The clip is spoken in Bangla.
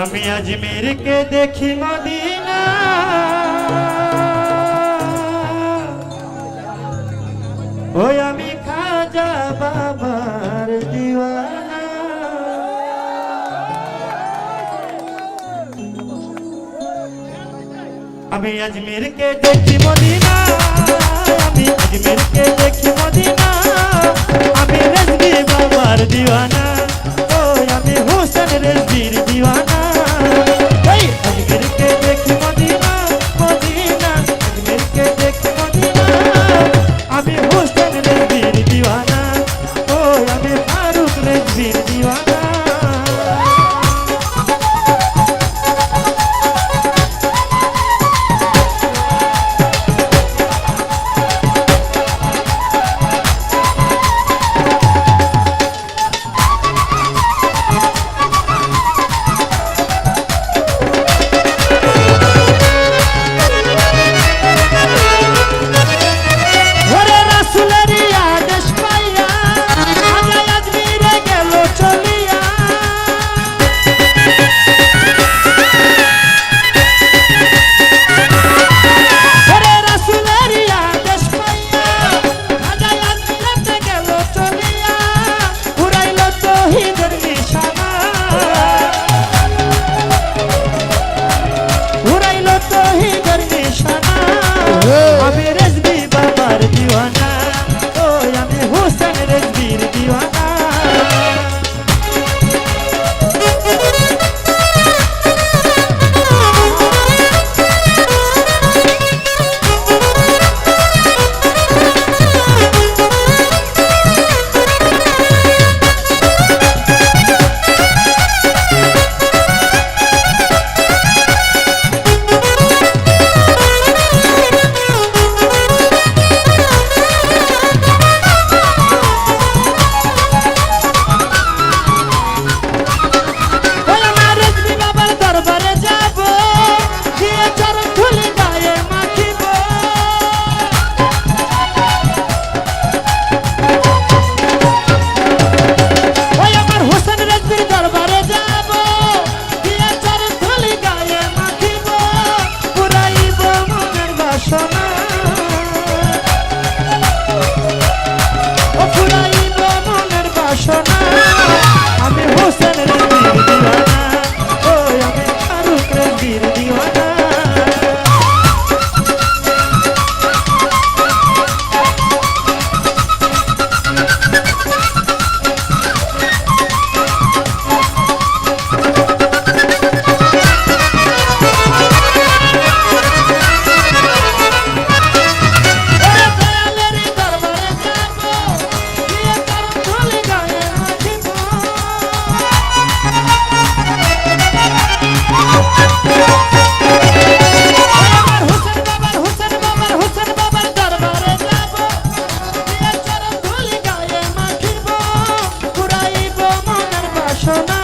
আমি আজমিরকে দেখি মদিনা। ওই আমি খাজা বাবার দিওয়ানা। আমি আজমিরকে দেখি মদিনা। আমি আজমিরকে বাসনা সোনা